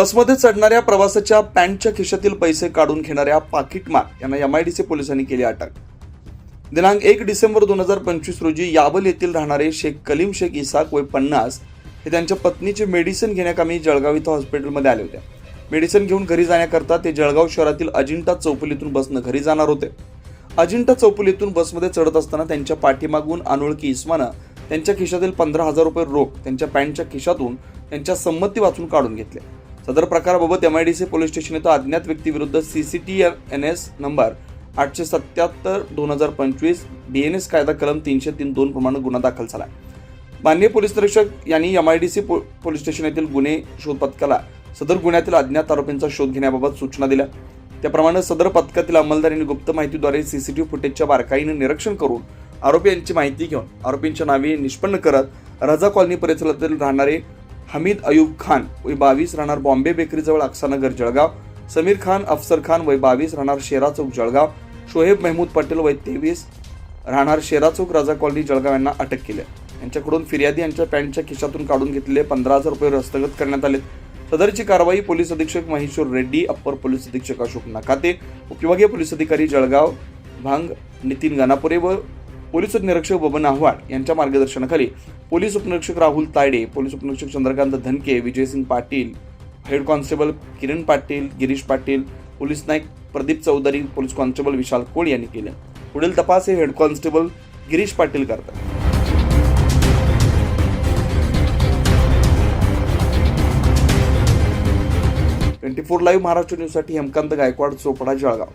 बसमध्ये चढणाऱ्या प्रवासाच्या पॅन्टच्या खिशातील पैसे काढून घेणाऱ्या पाकिटमार यांना यम आय डी सी पोलिसांनी केली अटक. दिनांक एक डिसेंबर दोन हजार पंचवीस रोजी यावल येथील राहणारे शेख कलीम शेख इसाक वय पन्नास हे त्यांच्या पत्नीचे मेडिसिन घेण्याकामी जळगाव इथं हॉस्पिटलमध्ये आले होते. मेडिसिन घेऊन घरी जाण्याकरता ते जळगाव शहरातील अजिंठा चौफुलीतून बसनं घरी जाणार होते. अजिंठा चौफुलीतून बसमध्ये चढत असताना त्यांच्या पाठीमागून अनोळखी इस्मानं त्यांच्या खिशातील पंधरा हजार रुपये रोख त्यांच्या पॅन्टच्या खिशातून त्यांच्या संमती वाचून काढून घेतले. सदर प्रकाराबाबत M I D C police station येथे अज्ञात व्यक्तीविरुद्ध सीसीटी एन एस नंबर आठशे सत्याहत्तर दोन हजार पंचवीस डी एन एस कायदा कलम तीनशे तीन दोन प्रमाणे गुन्हा दाखल झाला माननीय पोलीस निरीक्षक यांनी एम आय डी सी पो पोलीस स्टेशन येथील गुन्हे शोध पथकाला सदर गुन्ह्यातील अज्ञात आरोपींचा शोध घेण्याबाबत सूचना दिल्या. त्याप्रमाणे सदर पथकातील अंमलदारीने गुप्त माहितीद्वारे सीसीटीव्ही फुटेजच्या बारकाईने निरीक्षण करून आरोपी यांची माहिती घेऊन आरोपींच्या नावे निष्पन्न करत रजा कॉलनी परिसरातील राहणारे हमीद अयूब खान वय बावीस राहणार बॉम्बे बेकरीजवळ अक्सानगर जळगाव. समीर खान अफसर खान वय बावीस राहणार शेरा चौक जळगाव. शोहेब महमूद पटेल वय तेवीस राहणार शेरा चौक राजा कॉलनी जळगाव यांना अटक केली. यांच्याकडून फिर्यादी यांच्या पॅन्टच्या खिशातून काढून घेतलेले पंधरा हजार रुपये हस्तगत करण्यात आले सदरची कारवाई पोलीस अधीक्षक महेश्वर रेड्डी अप्पर पोलीस अधीक्षक अशोक नकाते उपविभागीय पोलीस अधिकारी जळगाव भांग नितीन गानापुरे व पोलीस निरीक्षक बबन आव्हाड यांच्या मार्गदर्शनाखाली पोलीस उपनिरीक्षक राहुल तायडे पोलीस उपनिरीक्षक Chandrakant Dhanke Vijaysing Patil head constable Kiran Patil Girish Patil police naik Pradeep Chaudhari police constable Vishal Kol यांनी केले. पुढील तपास हे हेड कॉन्स्टेबल गिरीश पाटील करतात. ट्वेंटी फोर लाईव्ह महाराष्ट्र न्यूजसाठी हेमकांत गायकवाड चोपडा जळगाव.